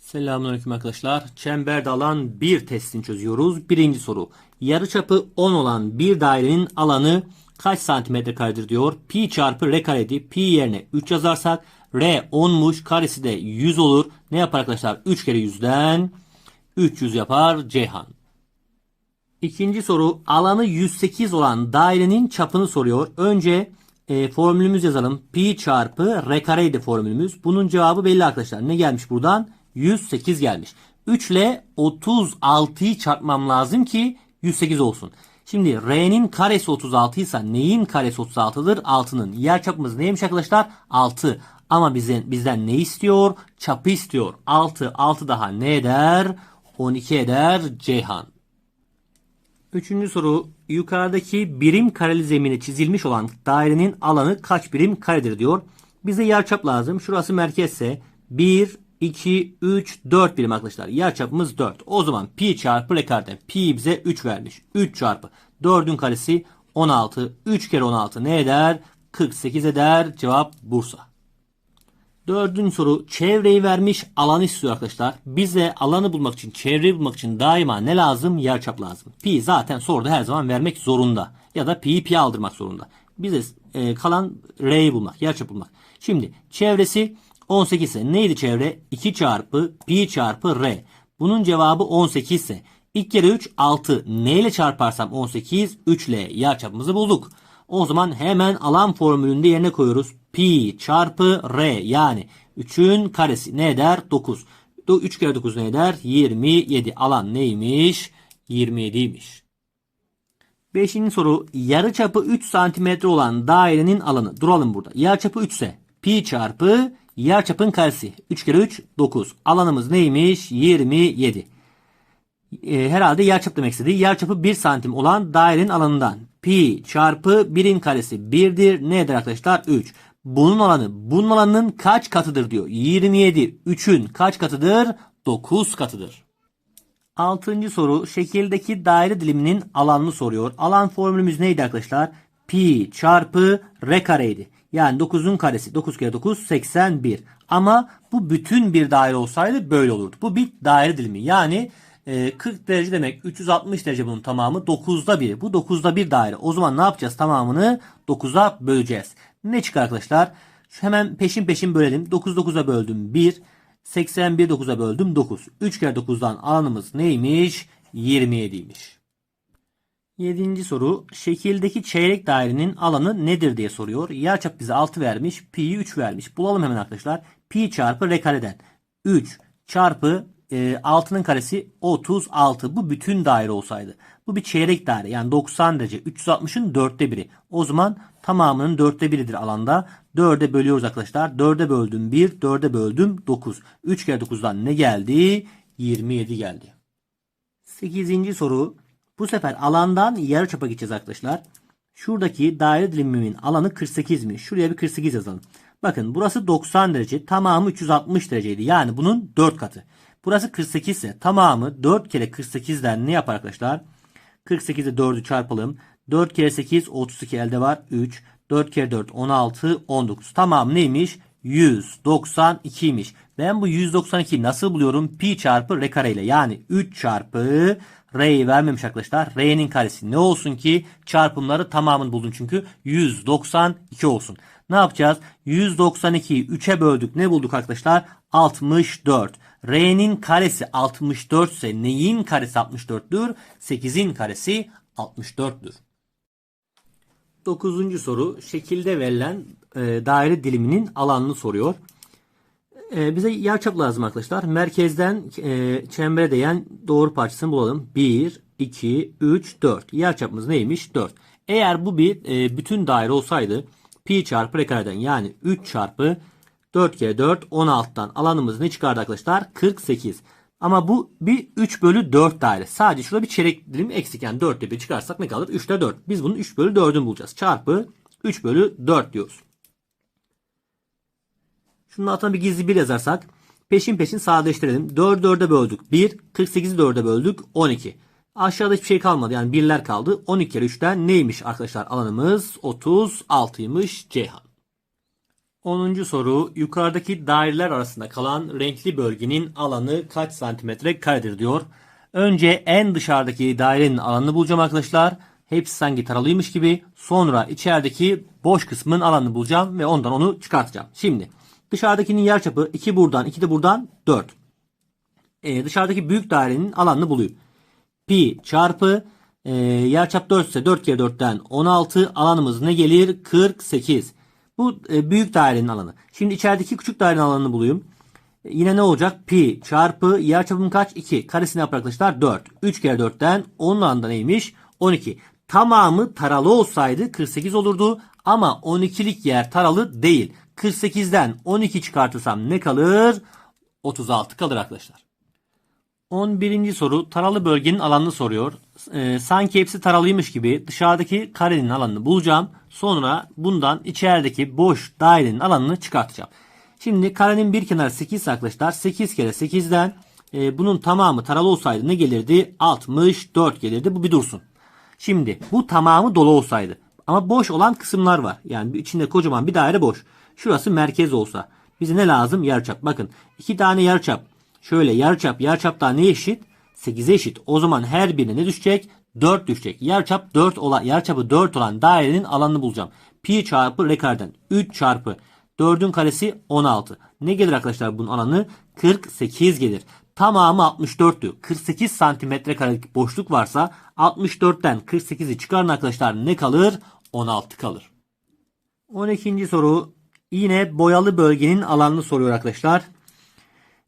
Selamünaleyküm arkadaşlar. Çemberde alan bir testini çözüyoruz. Birinci soru. Yarıçapı 10 olan bir dairenin alanı kaç santimetre karedir diyor. Pi çarpı r kareydi. Pi yerine 3 yazarsak r 10'muş. Karesi de 100 olur. Ne yapar arkadaşlar? 3 kere 100'den 300 yapar Ceyhan. İkinci soru alanı 108 olan dairenin çapını soruyor. Önce e, formülümüz yazalım. Pi çarpı r kareydi formülümüz. Bunun cevabı belli arkadaşlar. Ne gelmiş buradan? 108 gelmiş. 3 ile 36'yı çarpmam lazım ki 108 olsun. Şimdi r'nin karesi 36 ise neyin karesi 36'dır? 6'nın. Yer çapımız neymiş arkadaşlar? 6. Ama bizden, bizden ne istiyor? Çapı istiyor. 6. 6 daha ne eder? 12 eder Ceyhan. Üçüncü soru. Yukarıdaki birim kareli zemine çizilmiş olan dairenin alanı kaç birim karedir diyor. Bize yarçap lazım. Şurası merkezse 1, 2, 3, 4 birim arkadaşlar. Yarçapımız 4. O zaman pi çarpı r kareden. Pi bize 3 vermiş. 3 çarpı 4'ün karesi 16. 3 kere 16 ne eder? 48 eder. Cevap Bursa. Dördüncü soru çevreyi vermiş alanı istiyor arkadaşlar. Bize alanı bulmak için çevreyi bulmak için daima ne lazım? Yarçap lazım. Pi zaten soruda her zaman vermek zorunda. Ya da pi'yi pi aldırmak zorunda. Bize e, kalan r'yi bulmak, yarçap bulmak. Şimdi çevresi 18 ise neydi çevre? 2 çarpı pi çarpı r. Bunun cevabı 18 ise 2 kere 3 6. Neyle çarparsam 18 3 ile yarçapımızı bulduk. O zaman hemen alan formülünde yerine koyuyoruz. Pi çarpı r yani 3'ün karesi ne eder? 9. 3 kere 9 ne eder? 27. Alan neymiş? 27'ymiş. Beşinci soru yarıçapı 3 cm olan dairenin alanı. Duralım burada. Yarıçapı 3 ise pi çarpı yarıçapın karesi. 3 kere 3 9. Alanımız neymiş? 27. E, herhalde yarıçap demek istedi. Yarıçapı 1 santim olan dairenin alanından. Pi çarpı 1'in karesi 1'dir. Ne eder arkadaşlar? 3. Bunun alanı bunun alanının kaç katıdır diyor. 27. 3'ün kaç katıdır? 9 katıdır. Altıncı soru şekildeki daire diliminin alanını soruyor. Alan formülümüz neydi arkadaşlar? Pi çarpı r kareydi. Yani 9'un karesi 9 kere 9 81. Ama bu bütün bir daire olsaydı böyle olurdu. Bu bir daire dilimi. Yani e, 40 derece demek 360 derece bunun tamamı 9'da 1. Bu 9'da 1 daire. O zaman ne yapacağız? Tamamını 9'a böleceğiz. Ne çıkar arkadaşlar? Şu hemen peşin peşin bölelim. 9 9'a böldüm 1. 81 9'a böldüm 9. 3 kere 9'dan alanımız neymiş? 27'ymiş. Yedinci soru. Şekildeki çeyrek dairenin alanı nedir diye soruyor. Yarçap bize 6 vermiş. Pi'yi 3 vermiş. Bulalım hemen arkadaşlar. Pi çarpı r kareden. 3 çarpı e, 6'nın karesi 36. Bu bütün daire olsaydı. Bu bir çeyrek daire. Yani 90 derece. 360'ın dörtte biri. O zaman tamamının dörtte biridir alanda. 4'e bölüyoruz arkadaşlar. 4'e böldüm 1. 4'e böldüm 9. 3 kere 9'dan ne geldi? 27 geldi. 8. soru. Bu sefer alandan yarıçapa gideceğiz arkadaşlar. Şuradaki daire dilimimin alanı 48 mi? Şuraya bir 48 yazalım. Bakın burası 90 derece. Tamamı 360 dereceydi. Yani bunun 4 katı. Burası 48 ise tamamı 4 kere 48'den ne yapar arkadaşlar? 48'e 4'ü çarpalım. 4 kere 8 32 elde var. 3. 4 kere 4 16 19. Tamam neymiş? 192'ymiş. Ben bu 192'yi nasıl buluyorum? Pi çarpı r kare ile. Yani 3 çarpı r'yi vermemiş arkadaşlar. R'nin karesi ne olsun ki? Çarpımları tamamını buldum çünkü. 192 olsun. Ne yapacağız? 192'yi 3'e böldük. Ne bulduk arkadaşlar? 64. R'nin karesi 64 ise neyin karesi 64'tür? 8'in karesi 64'tür. Dokuzuncu soru şekilde verilen e, daire diliminin alanını soruyor. E, bize yarçap lazım arkadaşlar. Merkezden e, çembere değen doğru parçasını bulalım. 1, 2, 3, 4. Yarçapımız neymiş? 4. Eğer bu bir e, bütün daire olsaydı pi çarpı r kareden yani 3 çarpı 4 kere 4 16'dan alanımız ne çıkardı arkadaşlar? 48. Ama bu bir 3 bölü 4 daire. Sadece şurada bir çeyrek dilim eksik. Yani 4'te 1 çıkarsak ne kalır? 3'te 4. Biz bunun 3 bölü 4'ünü bulacağız. Çarpı 3 bölü 4 diyoruz. Şunun altına bir gizli 1 yazarsak peşin peşin sadeleştirelim. 4'ü 4'e böldük. 1. 48'i 4'e böldük. 12. Aşağıda hiçbir şey kalmadı. Yani birler kaldı. 12 kere 3'ten neymiş arkadaşlar alanımız? 36'ymış Ceyhan. 10. soru yukarıdaki daireler arasında kalan renkli bölgenin alanı kaç santimetre karedir diyor. Önce en dışarıdaki dairenin alanını bulacağım arkadaşlar. Hepsi sanki taralıymış gibi. Sonra içerideki boş kısmın alanını bulacağım ve ondan onu çıkartacağım. Şimdi dışarıdakinin yarıçapı 2 buradan 2 de buradan 4. Ee, dışarıdaki büyük dairenin alanını bulayım. Pi çarpı e, yarıçap 4 ise 4 kere 4'ten 16 alanımız ne gelir? 48. Bu e, büyük dairenin alanı. Şimdi içerideki küçük dairenin alanını bulayım. E, yine ne olacak? Pi çarpı yarıçapım kaç? 2. Karesini yapar arkadaşlar 4. 3 kere 4'ten 10'un alanında neymiş? 12. Tamamı taralı olsaydı 48 olurdu ama 12'lik yer taralı değil. 48'den 12 çıkartırsam ne kalır? 36 kalır arkadaşlar. 11. soru taralı bölgenin alanını soruyor. Ee, sanki hepsi taralıymış gibi dışarıdaki karenin alanını bulacağım. Sonra bundan içerideki boş dairenin alanını çıkartacağım. Şimdi karenin bir kenarı 8 arkadaşlar. 8 kere 8'den e, bunun tamamı taralı olsaydı ne gelirdi? 64 gelirdi. Bu bir dursun. Şimdi bu tamamı dolu olsaydı. Ama boş olan kısımlar var. Yani içinde kocaman bir daire boş. Şurası merkez olsa. Bize ne lazım? Yarıçap. Bakın iki tane yarıçap. Şöyle yarıçap yarıçap daha ne eşit? 8'e eşit. O zaman her birine ne düşecek? 4 düşecek. Yarıçap 4 olan yarıçapı 4 olan dairenin alanını bulacağım. Pi çarpı r kareden 3 çarpı 4'ün karesi 16. Ne gelir arkadaşlar bunun alanı? 48 gelir. Tamamı 64'tü. 48 santimetre karelik boşluk varsa 64'ten 48'i çıkarın arkadaşlar ne kalır? 16 kalır. 12. soru yine boyalı bölgenin alanını soruyor arkadaşlar.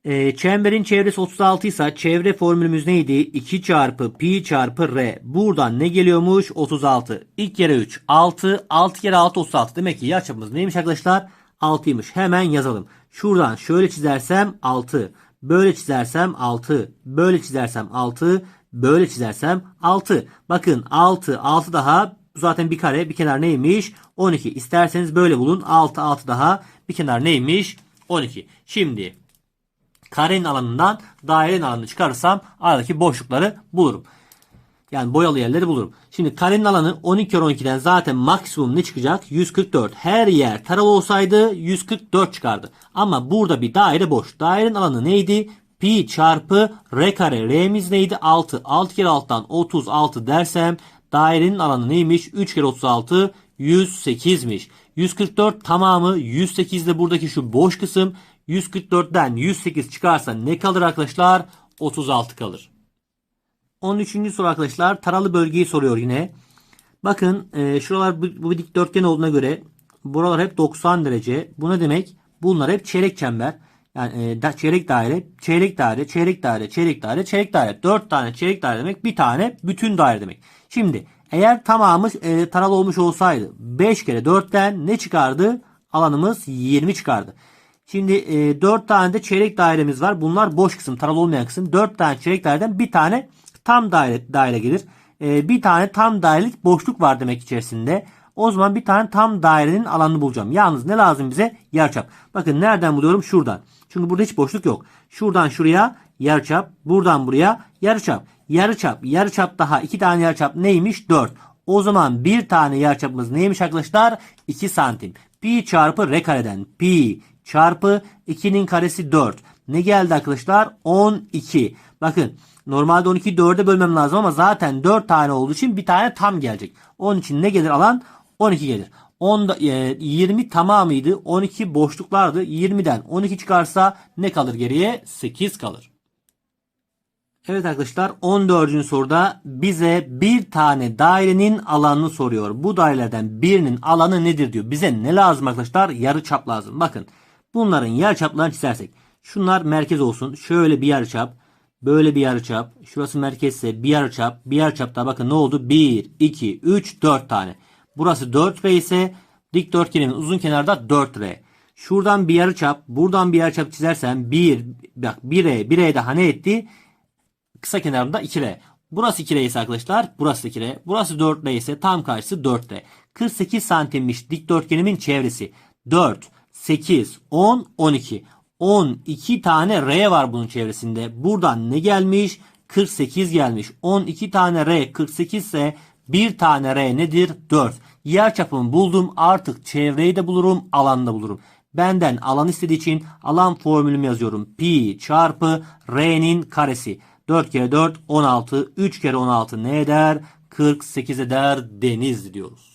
Ee, çemberin çevresi 36 ise çevre formülümüz neydi? 2 çarpı pi çarpı r. Buradan ne geliyormuş? 36. İlk kere 3. 6. 6 kere 6 36. Demek ki yarıçapımız neymiş arkadaşlar? 6'ymış. Hemen yazalım. Şuradan şöyle çizersem 6. Böyle çizersem 6. Böyle çizersem 6. Böyle çizersem 6. Bakın 6. 6 daha zaten bir kare. Bir kenar neymiş? 12. İsterseniz böyle bulun. 6. 6 daha. Bir kenar neymiş? 12. Şimdi karenin alanından dairenin alanını çıkarırsam aradaki boşlukları bulurum. Yani boyalı yerleri bulurum. Şimdi karenin alanı 12 kere 12'den zaten maksimum ne çıkacak? 144. Her yer taralı olsaydı 144 çıkardı. Ama burada bir daire boş. Dairenin alanı neydi? Pi çarpı r kare. R'miz neydi? 6. 6 kere 6'dan 36 dersem dairenin alanı neymiş? 3 kere 36 108'miş. 144 tamamı 108 de buradaki şu boş kısım 144'ten 108 çıkarsa ne kalır arkadaşlar? 36 kalır. 13. soru arkadaşlar taralı bölgeyi soruyor yine. Bakın e, şuralar bu, bu dikdörtgen olduğuna göre buralar hep 90 derece. Bu ne demek? Bunlar hep çeyrek çember. Yani e, da, çeyrek daire, çeyrek daire, çeyrek daire, çeyrek daire, çeyrek daire. 4 tane çeyrek daire demek bir tane bütün daire demek. Şimdi eğer tamamı e, taralı olmuş olsaydı 5 kere 4'ten ne çıkardı? Alanımız 20 çıkardı. Şimdi e, 4 tane de çeyrek dairemiz var. Bunlar boş kısım, taralı olmayan kısım. 4 tane çeyrek daireden bir tane tam daire, daire gelir. E, bir tane tam dairelik boşluk var demek içerisinde. O zaman bir tane tam dairenin alanını bulacağım. Yalnız ne lazım bize? Yarıçap. Bakın nereden buluyorum? Şuradan. Çünkü burada hiç boşluk yok. Şuradan şuraya yarıçap. Buradan buraya yarıçap. Yarıçap. Yarıçap daha iki tane yarıçap neymiş? 4. O zaman bir tane yarıçapımız neymiş arkadaşlar? 2 santim. Pi çarpı r kareden. Pi çarpı 2'nin karesi 4. Ne geldi arkadaşlar? 12. Bakın normalde 12'yi 4'e bölmem lazım ama zaten 4 tane olduğu için bir tane tam gelecek. Onun için ne gelir alan? 12 gelir. 10, e, 20 tamamıydı. 12 boşluklardı. 20'den 12 çıkarsa ne kalır geriye? 8 kalır. Evet arkadaşlar 14. soruda bize bir tane dairenin alanını soruyor. Bu dairelerden birinin alanı nedir diyor. Bize ne lazım arkadaşlar? Yarı çap lazım. Bakın bunların yarı çaplarını çizersek. Şunlar merkez olsun. Şöyle bir yarı çap. Böyle bir yarı çap. Şurası merkezse bir yarı çap. Bir yarı çapta bakın ne oldu? 1, 2, 3, 4 tane. Burası 4R ise dikdörtgenin uzun kenarda 4R. Şuradan bir yarı çap. Buradan bir yarı çap çizersem 1, bak 1R. 1R daha ne etti? Kısa kenarında 2R. Burası 2R ise arkadaşlar burası 2R. Burası 4R ise tam karşısı 4R. 48 santimmiş dikdörtgenimin çevresi. 4, 8, 10, 12. 12 tane R var bunun çevresinde. Buradan ne gelmiş? 48 gelmiş. 12 tane R 48 ise bir tane R nedir? 4. Yer çapımı buldum. Artık çevreyi de bulurum, alanı da bulurum. Benden alan istediği için alan formülümü yazıyorum. Pi çarpı R'nin karesi. 4 kere 4 16. 3 kere 16 ne eder? 48 eder deniz diyoruz.